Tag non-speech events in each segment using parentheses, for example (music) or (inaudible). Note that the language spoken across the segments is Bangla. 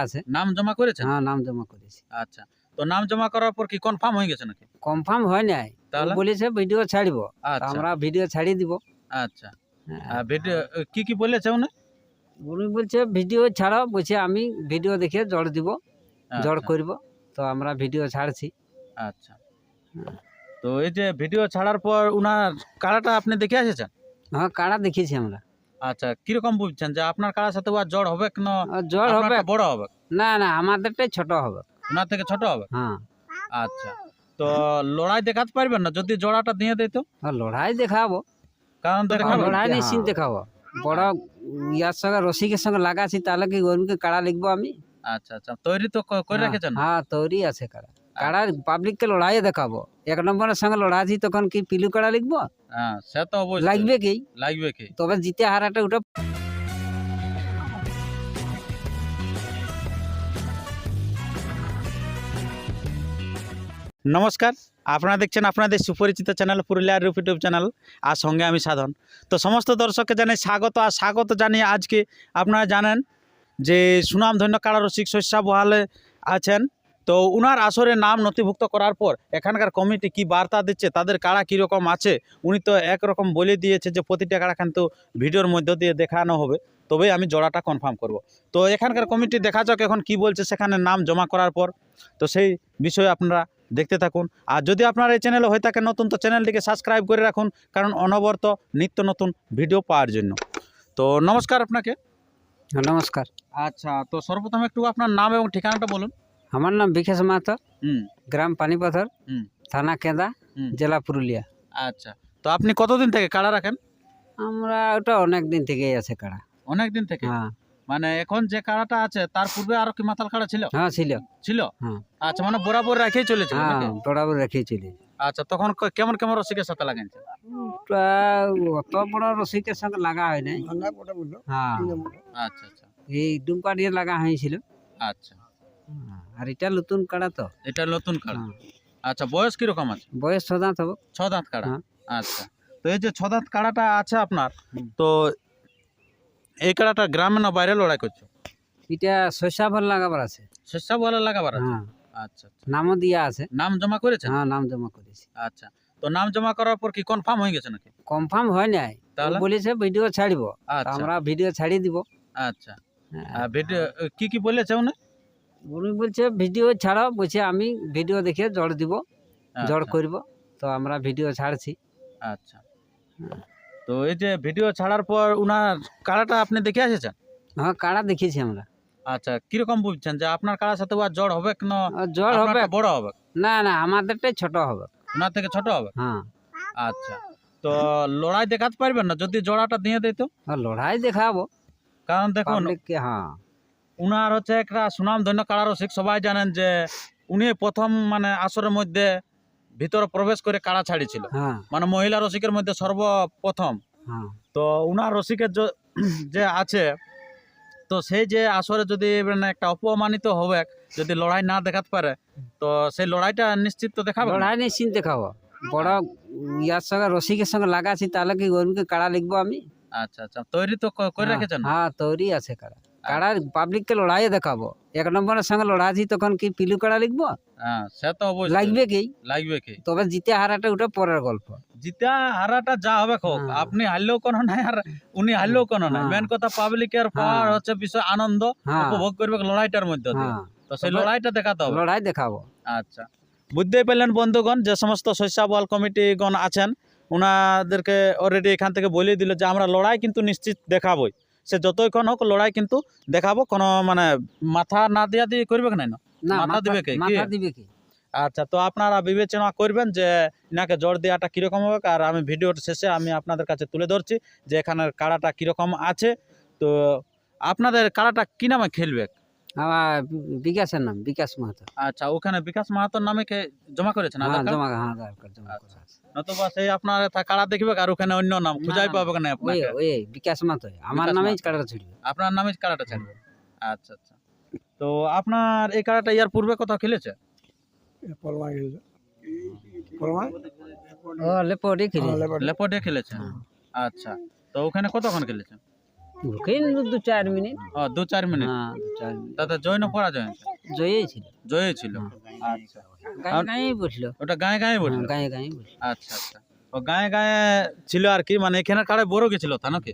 আছে। নাম জমা করেছেন? হ্যাঁ নাম জমা করেছি। আচ্ছা তো নাম জমা করার পর কি কনফার্ম হয়ে গেছে নাকি? কনফার্ম হয় নাই। তাহলে? বলেছে ভিডিও ছাড়ব। আচ্ছা। আমরা ভিডিও ছাড়িয়ে দিব। আচ্ছা। হ্যাঁ। আর ভিডিও কি কি বলেছে উনি? উনি বলছে ভিডিও ছাড়াও বলছে আমি ভিডিও দেখে জড় দিব জড় আচ্ছা, করব। তো আমরা ভিডিও ছাড়ছি। আচ্ছা। তো এই যে ভিডিও ছাড়ার পর উনার কাড়াটা আপনি দেখে এসেছেন? হ্যাঁ কাড়া দেখিয়েছি আমরা। আচ্ছা কীরকম বুঝছেন যে আপনার কাড়ার সাথে ওর জ্বর হবে না? আর জড় হবে। বড় হবে? না না আমাদেরটাই ছোট হবে। ওনার থেকে ছোট হবে? হ্যাঁ। আচ্ছা তো লড়াই দেখাতে পারবেন না? যদি জোড়াটা দিয়ে দিত? আর লড়াই দেখাবো। কারণ হ্যাঁ, লড়াই কি? সিন দেখাবো বড় ইয়ার সঙ্গে রসিকের সঙ্গে লাগাছি তাহলে কি গরমকে কাড়া লিখব আমি? আচ্ছা আচ্ছা। তৈরি তো করে হ্যাঁ, রেখেছেন? হ্যাঁ তৈরি আছে কাড়া। কাড়া পাবলিককে লড়াই দেখাবো। এক নম্বরের সঙ্গে লড়াইছি তখন কি পিলু কাড়া লিখব? হ্যাঁ সে তো অবশ্যই। লাগবে কি? লাগবে কি? তবে জিতে হারাটা ওটা নমস্কার আপনারা দেখছেন আপনাদের সুপরিচিত চ্যানেল পুরুলিয়ার রূপ ইউটিউব চ্যানেল আর সঙ্গে আমি সাধন। তো সমস্ত দর্শককে জানাই স্বাগত আর স্বাগত জানিয়ে আজকে আপনারা জানেন যে সুনামধন্য কারা রসিক শস্যা বহালে আছেন তো উনার আসরে নাম নথিভুক্ত করার পর এখানকার কমিটি কি বার্তা দিচ্ছে? তাদের কাড়া কীরকম আছে? উনি তো একরকম বলে দিয়েছে যে প্রতিটা কাড়া কিন্তু ভিডিওর মধ্য দিয়ে দেখানো হবে। তবেই আমি জোড়াটা কনফার্ম করব। তো এখানকার কমিটি দেখা যাক এখন কি বলছে সেখানে নাম জমা করার পর। তো সেই বিষয়ে আপনারা দেখতে থাকুন। আর যদি আপনার এই চ্যানেলে হয়ে থাকে নতুন তো চ্যানেলটিকে সাবস্ক্রাইব করে রাখুন কারণ অনবরত নিত্য নতুন ভিডিও পাওয়ার জন্য। তো নমস্কার আপনাকে। নমস্কার। আচ্ছা তো সর্বপ্রথম একটু আপনার নাম এবং ঠিকানাটা বলুন। আমার নাম বিকাশ মাহাতো হুম গ্রাম পানিপাথর হুম। থানা হুম। জেলা পুরুলিয়া আচ্ছা তো আপনি কতদিন থেকে কাড়া রাখেন আমরা ওটা অনেক দিন থেকেই আছে কাড়া অনেক দিন থেকে হ্যাঁ মানে এখন যে কাড়াটা আছে তার পূর্বে আরও কি মাতাল কাড়া ছিল হ্যাঁ ছিল ছিল হ্যাঁ। আচ্ছা মানে বরাবর রেখেই চলেছিল হ্যাঁ বরাবর রেখেই চলে আচ্ছা তখন কেমন কেমন রসিকের সাথে লাগাইছে অত বড় রসিকের সঙ্গে লাগা হয় নাই হ্যাঁ আচ্ছা আচ্ছা এই ডুমকা দিয়ে লাগা হয়েছিল আচ্ছা হ্যাঁ, আর এটা নতুন কাড়া তো। এটা নতুন কাড়া? হ্যাঁ। আচ্ছা বয়স কীরকম আছে? বয়স ছ দাঁত হবে। ছ দাঁত কাড়া? হ্যাঁ। আচ্ছা। তো এই যে ছ দাঁত কাড়াটা আছে আপনার তো এই কাড়াটা গ্রামে না বাইরে লড়াই করছ? এটা শস্যা ভালো লাগাবার আছে। শস্যা বলে লাগাবার আছে? হ্যাঁ। আচ্ছা আচ্ছা। নামও দিয়া আছে। নাম জমা করেছে? হ্যাঁ নাম জমা করেছি। আচ্ছা। তো নাম জমা করার পর কি কনফার্ম হয়ে গেছে নাকি? কনফার্ম হয় নাই। তাহলে? বলেছে ভিডিও ছাড়ব। আচ্ছা। আমরা ভিডিও ছাড়িয়ে দিব। আচ্ছা। আর ভিডিও কি কি বলেছে উনি? উনি বলছে ভিডিও ছাড়াও বলছে আমি ভিডিও দেখে জড় দিব জড় আচ্ছা, করব তো আমরা ভিডিও ছাড়ছি। আচ্ছা। তো এই যে ভিডিও ছাড়ার পর উনার কাড়াটা আপনি দেখে এসেছেন? হ্যাঁ কাড়া দেখিয়েছি আমরা। আচ্ছা কীরকম বুঝছেন যে আপনার কাড়ার সাথে ওর জ্বর হবে কেন জড় হবে। বড় হবে? না না আমাদেরটাই ছোট হবে। ওনার থেকে ছোট হবে? হ্যাঁ। আচ্ছা। তো লড়াই দেখাতে পারবেন না? যদি জোড়াটা দিয়ে দিত? আর লড়াই দেখাবো। কারণ দেখুন হ্যাঁ। উনার হচ্ছে একটা সুনাম ধন্য কারারসিক। সবাই জানেন যে উনি প্রথম মানে আসরের মধ্যে ভিতরে প্রবেশ করে কাড়া ছাড়িয়েছিল হ্যাঁ। মানে মহিলা রসিকের মধ্যে সর্বপ্রথম। হ্যাঁ। তো উনার রসিকের (clears throat) যে আছে তো সেই যে আসরে যদি মানে একটা অপমানিত হবে যদি লড়াই না দেখাতে পারে তো সেই লড়াইটা নিশ্চিত তো দেখাবো? লড়াই নিশ্চিন্ত দেখাবো। বড় ইয়ার সঙ্গে রসিকের সঙ্গে লাগাছি তাহলে কি গরমকে কাড়া লিখব আমি? আচ্ছা আচ্ছা। তৈরি তো করে হ্যাঁ, রেখেছেন? হ্যাঁ তৈরি আছে কাড়া কাড়া পাবলিককে লড়াই দেখাবো। এক নম্বরের সঙ্গে লড়াইছি তখন কি পিলু কাড়া লিখব? হ্যাঁ সে তো অবশ্যই। লাগবে কি? লাগবে কি? তবে জিতে হারাটা ওটা পরের গল্প। জিতা হারাটা যা হবে হোক হ্যাঁ। আপনি হারলেও কোনো নাই আর উনি হারলেও কোনো নাই। হ্যাঁ। মেন কথা পাবলিকের পাওয়ার হ্যাঁ। হচ্ছে বিষয় আনন্দ হ্যাঁ। উপভোগ করবে লড়াইটার মধ্যে হ্যাঁ। তো সেই লড়াইটা দেখাতে হবে। লড়াই দেখাবো। আচ্ছা। বুঝতেই পারলেন বন্ধুগণ যে সমস্ত শস্যাবল কমিটিগণ আছেন ওনাদেরকে অলরেডি এখান থেকে বলে দিল যে আমরা লড়াই কিন্তু নিশ্চিত দেখাবই। সে যতইক্ষণ হোক লড়াই কিন্তু দেখাবো। কোনো মানে মাথা না দিয়া দিয়ে করবে না মাথা দিবে? কি? মাথা দিবে কি? আচ্ছা তো আপনারা বিবেচনা করবেন যে এনাকে জ্বর দেওয়াটা কীরকম হবে আর আমি ভিডিওর শেষে আমি আপনাদের কাছে তুলে ধরছি যে এখানের কাড়াটা কীরকম আছে। তো আপনাদের কাড়াটা কী নামে খেলবে? আমার বিকাশের নাম বিকাশ মাহাতো। আচ্ছা ওখানে বিকাশ মাহাতোর নামে কে জমা করেছেন? হ্যাঁ আধার কার্ড? জমা হ্যাঁ আধার কার্ড জমা আচ্ছা। করা আছে। নতুবা সেই আপনার তা কাড়া দেখবে আর ওখানে অন্য নাম খুঁজাই পাবে না ওই ওই বিকাশ মাহাতো আমার নামেই। কাড়াটা ছুটবে। আপনার নামে কাড়াটা ছাড়বে আচ্ছা আচ্ছা। তো আপনার এই কাড়াটা ইয়ার পূর্বে কোথাও খেলেছে? ও লেপটে খেলি লেপটে খেলেছে। আচ্ছা। তো ওখানে কতক্ষণ খেলেছে? ঢুকেই দু চার মিনিট। ও দু চার মিনিট? হ্যাঁ দু চার মিনিট। তাতে জয় না পরাজয় হয়েছে? জয়ই ছিল। জয়ই ছিল? আচ্ছা। গায়ে গায়েই বসল। ওটা গায়ে গায়ে হ্যাঁ, গায়ে গায়ে বসল। আচ্ছা আচ্ছা। ও গায়ে গায়ে ছিল আর কি? মানে এখানে কাড়ে বড় গেছিল তা নাকি?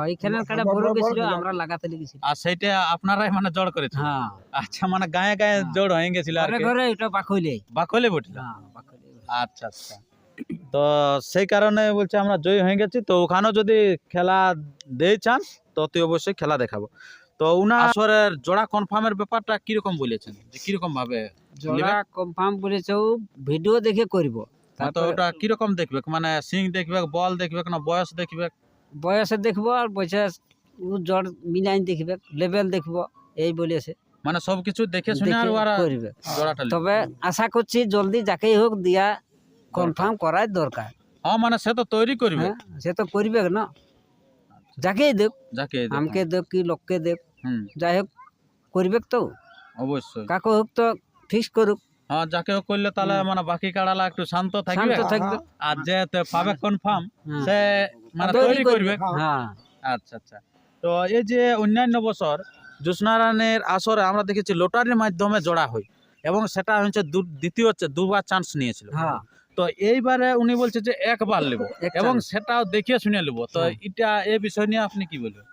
ওইখানের কাটা বড় গেছিল আমরা লাগাতে লেগেছি। আর সেইটা আপনারাই মানে জড় করেছে হ্যাঁ। আচ্ছা মানে গায়ে গায়ে জড় হয়ে গেছিল আর ঘরে কি? ঘরে এটা পাখইলে বাকলে বটল হ্যাঁ পাখইলে আচ্ছা আচ্ছা। তো সেই কারণে বলছে আমরা জয়ী হয়ে গেছি। তো ওখানেও যদি খেলা দেই চান্স তো তুই অবশ্যই খেলা দেখাবো। তো উনা আসরের জোড়া কনফার্মের ব্যাপারটা কীরকম বলেছেন? যে কীরকম ভাবে জোড়া কনফার্ম বলেছে ও ভিডিও দেখে করব। তো ওটা কীরকম দেখবে? মানে সিং দেখবে বল দেখবে না বয়স দেখবে? বয়সে দেখব আর বয়স ও জড় মিলাইন দেখবে লেভেল দেখব এই বলেছে। মানে সবকিছু দেখে শুনে আর করবে। জোড়াটা তবে আশা করছি জলদি যাকেই হোক দিয়া কনফার্ম করাই দরকার। হ্যাঁ মানে সে তো তৈরি করবে। হ্যাঁ সে তো করবে না। যাকেই দেখ যাকে আমকে দেখ কি লোককে দেখ যাই হোক করবে তো। অবশ্যই। কাকু হোক তো ফিক্স করুক। হ্যাঁ যাকে ও করলে তাহলে মানে বাকি কাড়ালা একটু শান্ত থাকবে। আর যে পাবে কনফার্ম হ্যাঁ। সে মানে তৈরি করবে। হ্যাঁ। আচ্ছা আচ্ছা। তো এই যে অন্যান্য বছর জ্যোৎস্নারায়ণের আসরে আমরা দেখেছি লটারির মাধ্যমে জোড়া হয় এবং সেটা হচ্ছে দ্বিতীয় হচ্ছে দুবার চান্স নিয়েছিল। হ্যাঁ। তো এইবারে উনি বলছে যে একবার নেব (laughs) এবং সেটাও দেখিয়ে শুনে নেব তো হ্যাঁ। এটা এ বিষয় নিয়ে আপনি কি বলবেন?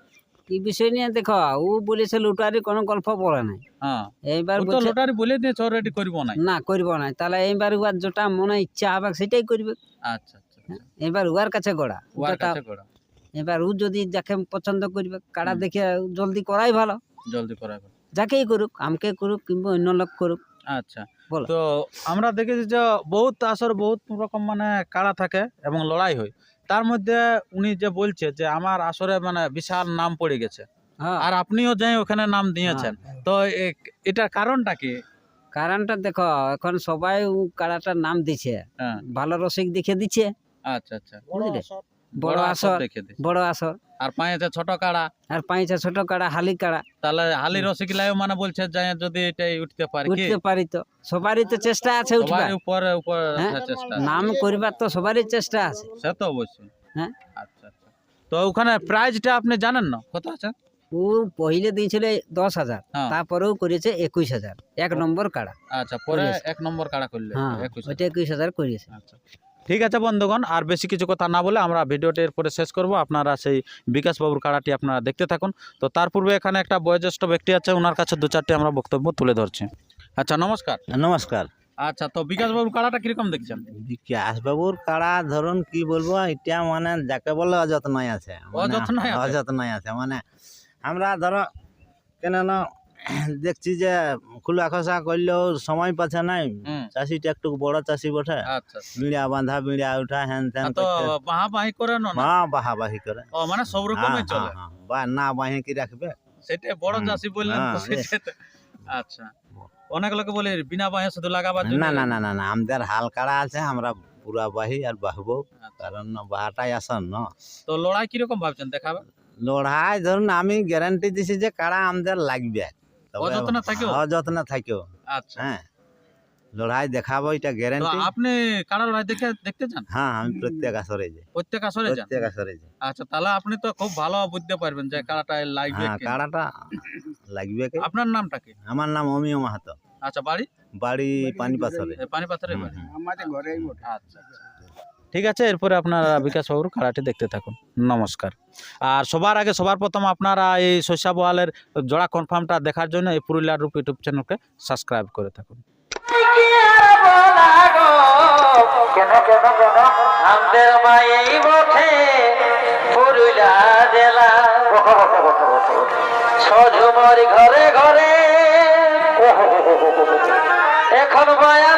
এই বিষয় নিয়ে দেখো ও বলেছে লুটারি কোনো গল্প বলে নাই। হ্যাঁ। এইবার তো বলছে বলে দিয়েছে অলরেডি করব না না করব না তাহলে এইবার উয়ার যেটা মনে ইচ্ছা হবে সেটাই করবে। আচ্ছা আচ্ছা আচ্ছা। এবার উয়ার কাছে গড়া। যেটা কাছে করা এবার ও যদি যাকে পছন্দ করবে কাড়া দেখে জলদি করাই ভালো। জলদি করাবে যাকেই করুক আমকে করুক কিংবা অন্য লোক করুক। আচ্ছা। তো আমরা দেখেছি যে বহুত আসর বহুত রকম মানে কাড়া থাকে এবং লড়াই হয়। তার মধ্যে উনি যে বলছে যে আমার আসরে মানে বিশাল নাম পড়ে গেছে। হ্যাঁ। আর আপনিও যাই ওখানে নাম দিয়েছেন। তো এ- এটার কারণটা কি? কারণটা দেখো এখন সবাই কাড়াটার নাম দিছে। হ্যাঁ। ভালো রসিক দেখে দিচ্ছে। আচ্ছা আচ্ছা। বুঝলে? বড় আসর বড় আসর। আর পাঁচে ছোট কাড়া। আর পাঁচটা ছোট কাড়া হালি কাড়া। তাহলে হালি রসিকলাইও মানে বলছে যে যদি এটাই উঠতে পারে উঠতে পারি তো। সবারই তো চেষ্টা আছে উঠবার। উপরে উপরে হ্যাঁ? চেষ্টা। নাম করবার তো সবারই চেষ্টা আছে। সে তো অবশ্যই। হ্যাঁ। আচ্ছা আচ্ছা। তো ওখানে প্রাইজটা আপনি জানেন না? কত আছে? ও পहिले দিয়েছিল দশ হাজার হ্যাঁ। তারপরেও করেছে একুশ হাজার। এক নম্বর কাড়া। আচ্ছা পরে এক নম্বর কাড়া করলে হ্যাঁ একুশ একুশ হাজার করিয়েছে আচ্ছা। ঠিক আছে বন্ধুগণ আর বেশি কিছু কথা না বলে আমরা ভিডিওটি এরপরে শেষ করব। আপনারা সেই বিকাশ বাবুর কাড়াটি আপনারা দেখতে থাকুন। তো তার পূর্বে এখানে একটা বয়োজ্যেষ্ঠ ব্যক্তি আছে ওনার কাছে দু চারটি আমরা বক্তব্য তুলে ধরছি। আচ্ছা নমস্কার। নমস্কার। আচ্ছা তো বিকাশ বাবুর কাড়াটা কীরকম দেখছেন? বিকাশ বাবুর কাড়া ধরুন কি বলব এটা মানে যাকে বলে অযত্নই আছে। মানে অযত্নই আছে? আছে। মানে আমরা ধরো কেন না দেখছি যে খোলা খসা করলেও সময় পাচ্ছে নাই চাষিটা একটু বড় চাষি বটে। আচ্ছা বিড়া বাঁধা বিড়া উঠা হ্যান ত্যান তো বাহা বাহি করে না? মা বাহাবাহি করে। ও মানে সব হ্যাঁ, রকমই চলে? হ্যাঁ, হ্যাঁ। না বাহি কি রাখবে? সেটা বড় চাষি বললেন হ্যাঁ, আচ্ছা। অনেক লোকে বলে বিনা বাহে শুধু লাগাবার না না না না না আমাদের হাল কাড়া আছে আমরা পুরা বাহি আর বাহবো আচ্ছা। কারণ বাহাটাই আসন না? তো লড়াই কীরকম ভাবছেন? দেখাবে লড়াই ধরুন আমি গ্যারান্টি দিছি যে কাড়া আমাদের লাগবে। অযত্নে থাকেও? অযত্নে থাকেও। আচ্ছা। হ্যাঁ। লড়াই দেখাবো এটা গ্যারান্টি আপনি কারা লড়াই দেখে দেখতে চান? হ্যাঁ আমি প্রত্যেক আসরে যাই। প্রত্যেক আসরে যান? প্রত্যেক আসরে যাই। আচ্ছা তাহলে আপনি তো খুব ভালো বুঝতে পারবেন যে কারাটা লাগবে হ্যাঁ কি। কাড়াটা লাগবে কি? আপনার নামটা কি? আমার নাম অমিয় মাহাতো। আচ্ছা বাড়ি? বাড়ি পানি পাথরে পানি পাথরের হুম, বাড়ি। হুম। আচ্ছা আচ্ছা। ঠিক আছে? এরপরে আপনারা (laughs) বিকাশ বাবুর কারাটি দেখতে থাকুন। নমস্কার। আর সবার আগে সবার প্রথম আপনারা এই শস্যা বহালের জোড়া কনফার্মটা দেখার জন্য এই পুরুলিয়ার রূপ ইউটিউব চ্যানেলকে সাবস্ক্রাইব করে থাকুন। আমাদের জেলা। সঝুমর ঘরে ঘরে। এখন মায়া